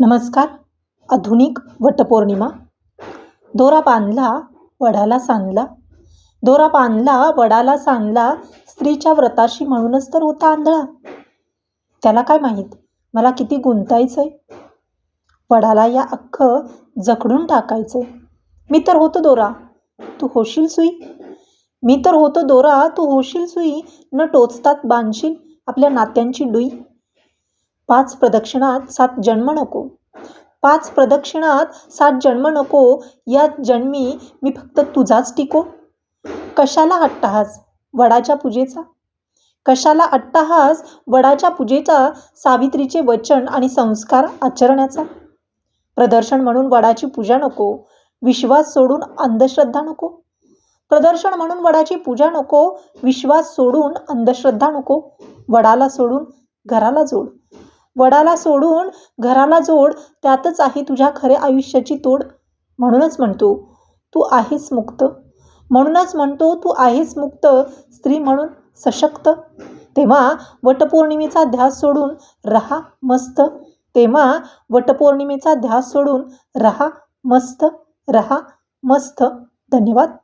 नमस्कार. आधुनिक वटपौर्णिमा. दोरा बांधला वडाला सांधला दोरा बांधला वडाला सांधला स्त्रीच्या व्रताशी म्हणूनच तर होता आंधळा. त्याला काय माहीत? मला किती गुंतायचं आहे वडाला या अख्खं जखडून टाकायचं मी तर होतो दोरा. तू होशील सुई? मी तर होतो दोरा. तू होशील सुई. न टोचतात बांधशील आपल्या नात्यांची डुई. पाच प्रदक्षिणात सात जन्म नको. पाच प्रदक्षिणात सात जन्म नको या जन्मी मी फक्त तुझाच टिको. कशाला अट्टहास? वडाच्या पूजेचा? कशाला अट्टहास? वडाच्या पूजेचा सावित्रीचे वचन आणि संस्कार आचरण्याचा? प्रदर्शन म्हणून वडाची पूजा नको विश्वास सोडून अंधश्रद्धा नको. प्रदर्शन म्हणून वडाची पूजा नको विश्वास सोडून अंधश्रद्धा नको. वडाला सोडून घराला जोड. वडाला सोडून घराला जोड त्यातच आहे तुझ्या खऱ्या आयुष्याची तोड म्हणूनच म्हणतो तू आहेस मुक्त. म्हणूनच म्हणतो तू आहेस मुक्त स्त्री म्हणून सशक्त. तेव्हा वटपौर्णिमेचा ध्यास सोडून रहा मस्त. तेव्हा वटपौर्णिमेचा ध्यास सोडून रहा मस्त रहा मस्त. धन्यवाद.